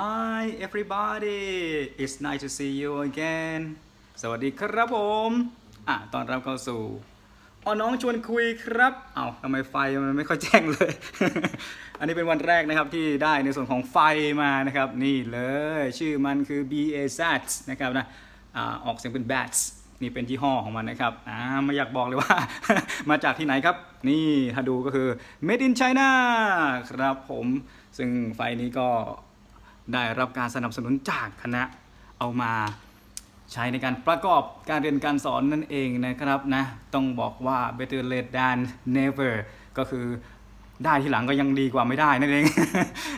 Hi everybody it's nice to see you again สวัสดีครับผม อะ ตอนรับเข้าสู่อ๋อน้องชวนคุยครับ เอา้าทำไมไฟมันไม่ค่อยแจ้งเลย อันนี้เป็นวันแรกนะครับที่ได้ในส่วนของไฟมานะครับ นี่เลย ชื่อมันคือ BAZ นะครับนะอ่ออกเสียงเป็น bats นี่เป็นยี่ห้อของมันนะครับอ่าไม่อยากบอกเลยว่า มาจากที่ไหนครับ นี่ถ้าดูก็คือ made in China ครับผม ซึ่งไฟนี้ก็ ได้รับการสนับสนุนจากคณะเอามาใช้ในการประกอบการเรียนการสอนนั่นเองนะครับนะต้องบอกว่า better late than never ก็คือได้ทีหลังก็ยังดีกว่าไม่ได้นั่นเอง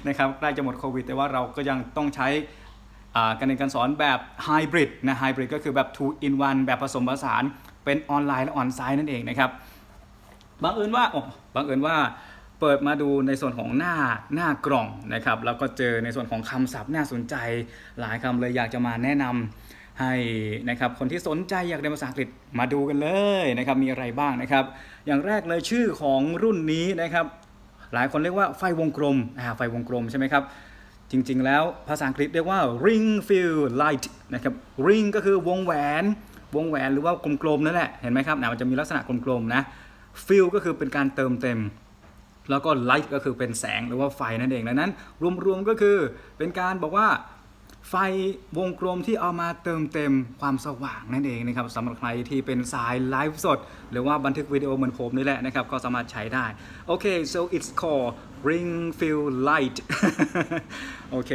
นะครับใกล้จะหมดโควิด แต่ว่าเราก็ยังต้องใช้การเรียนการสอนแบบไฮบริดนะไฮบริดก็คือแบบ two in one แบบผสมผสานเป็นออนไลน์และออนไซต์นั่นเองนะครับบังเอิญว่าบังเอิญว่า เปิดมาดูในส่วนของหน้าหน้ากล่องนะครับ แล้วก็เจอในส่วนของคำศัพท์น่าสนใจ หลายคำเลยอยากจะมาแนะนำให้นะครับคนที่สนใจอยากเรียนภาษาอังกฤษมาดูกันเลยนะครับมีอะไรบ้างนะครับ อย่างแรกเลยชื่อของรุ่นนี้นะครับ หลายคนเรียกว่าไฟวงกลมอ่าไฟวงกลมใช่ไหมครับจริงๆ แล้วภาษาอังกฤษเรียกว่า ring fill light นะครับ ring ก็คือวงแหวนวงแหวนหรือว่ากลมๆนั่นแหละเห็นไหมครับนะมันจะมีลักษณะกลมๆนะ fill ก็คือเป็นการเติมเต็ม แล้วก็ light ก็คือเป็นแสงหรือว่าไฟนั่นเองดังนั้น รวมๆก็คือเป็นการบอกว่าไฟวงกลมที่เอามาเติมเต็มความสว่างนั่นเองนะครับสำหรับใครที่เป็นสายไลฟ์สด หรือว่าบันทึกวิดีโอเหมือนผมนี่แหละนะครับ ก็สามารถใช้ได้ โอเค so it's called ring fill light โอเค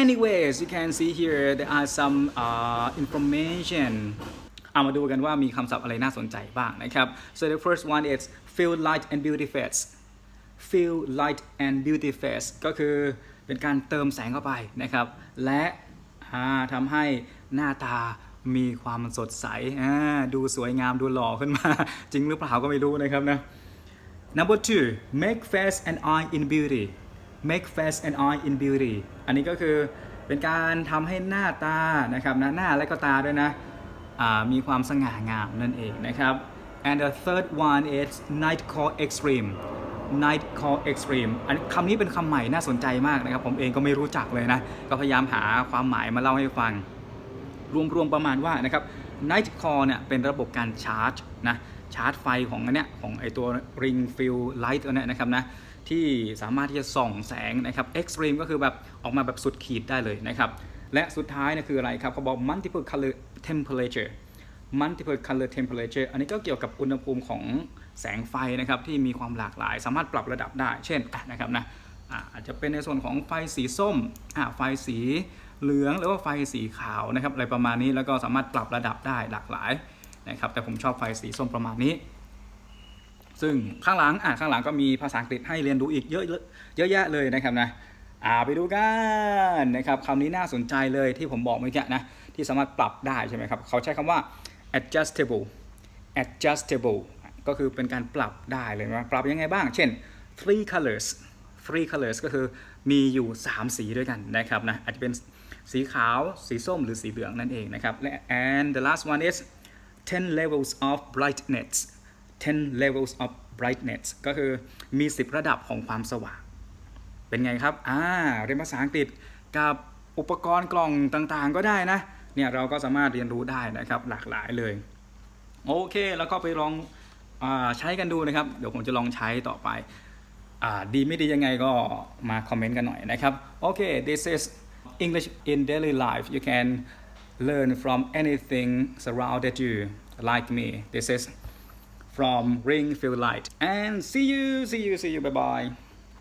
anyways you can see here there are some uh, information เอามาดูกันว่ามีคำศัพท์อะไรน่าสนใจบ้างนะครับ so the first one is feel light and beauty face feel light and beauty face ก็คือเป็นการเติมแสงเข้าไปนะครับ และทำให้หน้าตามีความสดใส ดูสวยงามดูหล่อขึ้นมา จริงหรือเปล่าก็ไม่รู้นะครับนะ Number two make face and eye in beauty make face and eye in beauty อันนี้ก็คือเป็นการทำให้หน้าตานะครับนะหน้าและก็ตาด้วยนะ มีความสง่างามนั่นเองนะครับ and the third one is night call extreme night call extreme อันคำนี้เป็นคำใหม่น่าสนใจมากนะครับ ผมเองก็ไม่รู้จักเลยนะ ก็พยายามหาความหมายมาเล่าให้ฟัง รวมๆประมาณว่านะครับ Night Core เนี่ยเป็นระบบการชาร์จนะชาร์จไฟของอันเนี้ยของไอตัว Ring Fill Light ตัวเนี้ยนะครับนะที่สามารถที่จะส่องแสงนะครับ Extreme ก็คือแบบออกมาแบบสุดขีดได้เลยนะครับ และสุดท้ายนี่คืออะไรครับเขาบอก multiple color temperature multiple color temperature อันนี้ก็เกี่ยวกับอุณหภูมิของแสงไฟนะครับที่มีความหลากหลาย สามารถปรับระดับได้ เช่นนะครับนะอาจจะเป็นในส่วนของไฟสีส้ม ไฟสีเหลือง หรือว่าไฟสีขาวนะครับอะไรประมาณนี้ แล้วก็สามารถปรับระดับได้หลากหลายนะครับ แต่ผมชอบไฟสีส้มประมาณนี้ ซึ่งข้างหลังอะข้างหลังก็มีภาษาอังกฤษให้เรียนรู้อีกเยอะเยอะแยะเลยนะครับนะ อ่าไปดูกันนะครับคำนี้น่าสนใจเลยที่ผมบอกเมื่อกี้นะที่สามารถปรับได้ใช่ไหมครับเขาใช้คำว่า adjustable adjustable ก็คือเป็นการปรับได้เลยนะปรับยังไงบ้าง เช่น three colors three colors ก็คือมีอยู่ 3 สีด้วยกันนะครับนะอาจจะเป็นสีขาว สีส้ม หรือสีเหลืองนั่นเองนะครับและ and the last one is 10 levels of brightness 10 levels of brightness ก็คือมี 10 ระดับของความสว่าง เป็นไงครับ อ่า เรียนภาษาอังกฤษกับอุปกรณ์กล่องต่างๆ ก็ได้นะ เนี่ยเราก็สามารถเรียนรู้ได้นะครับหลากหลายเลย โอเค แล้วก็ไปลองอใช้กันดูนะครับ เดี๋ยวผมจะลองใช้ต่อไปอดีไม่ดียังไงก็มาคอมเมนต์กันหน่อยนะครับ โอเค this is English in daily life you can learn from anything surrounded you like me this is from Ring Feel Light and see you see you see you bye bye